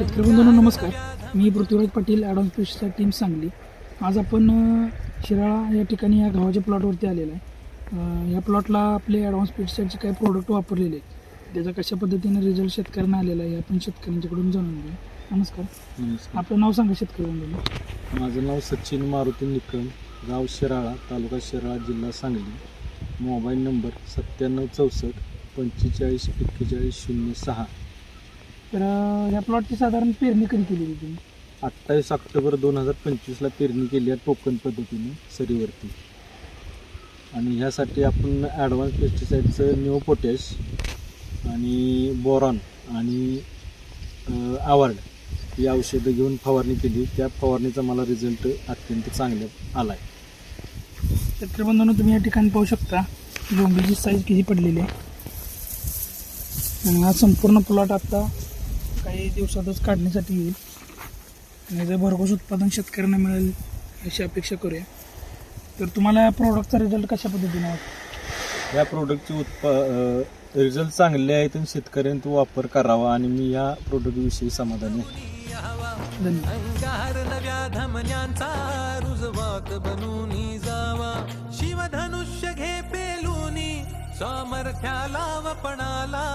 शेतकरी बंधूंनो नमस्कार. मी पृथ्वीराज पाटील ॲडव्हान्स पेस्टचा टीम सांगली. आज आपण शिराळा या ठिकाणी या गावाच्या प्लॉटवरती आलेला आहे. या प्लॉटला आपले ॲडव्हान्स पेस्टचे काही प्रोडक्ट वापरलेले आहेत त्याचा कशा पद्धतीने रिझल्ट शेतकऱ्यांना आलेला आहे हे आपण शेतकऱ्यांच्याकडून जाणून घेऊ नमस्कार. नमस्कार. आपलं नाव सांगा शेतकरी बंधूंनो. माझं नाव सचिन मारुती निकम गाव शिराळा तालुका शिराळा जिल्हा सांगली. मोबाईल नंबर सत्त्याण्णव चौसष्ट पंचेचाळीस एक्केचाळीस शून्य सहा. तर या प्लॉटची साधारण पेरणी कधी केलेली तुम्ही? अठ्ठावीस ऑक्टोबर दोन हजार पंचवीसला पेरणी केली आहे टोकन पद्धतीने सरीवरती. आणि ह्यासाठी आपण ॲडव्हान्स पेस्टिसाईडचं न्यू पोटॅश आणि बोरॉन आणि आवार्ड ही औषधं घेऊन फवारणी केली. त्या फवारणीचा मला रिझल्ट अत्यंत चांगला आला आहे बंधूंनो तुम्ही या ठिकाणी पाहू शकता डोंगरीची साईज किती पडलेली आहे. आणि हा संपूर्ण प्लॉट आता काही दिवसातच काढण्यासाठी येईल. आणि याचं भरघोस उत्पादन शेतकऱ्यांना मिळेल अशी अपेक्षा करूया. तर तुम्हाला या प्रोडक्टचा रिझल्ट कशा पद्धतीने वाटतो? या प्रोडक्टचे उत्पा रिझल्ट चांगले आहेत आणि शेतकऱ्यांनी तो वापर करावा आणि मी या प्रोडक्टविषयी समाधानी आहे. अंगार नव्या धमन्यांचा रुजवात बनूनी जावा. शिवधनुष्य घे पेलूनी सामर्थ्याला वपणाला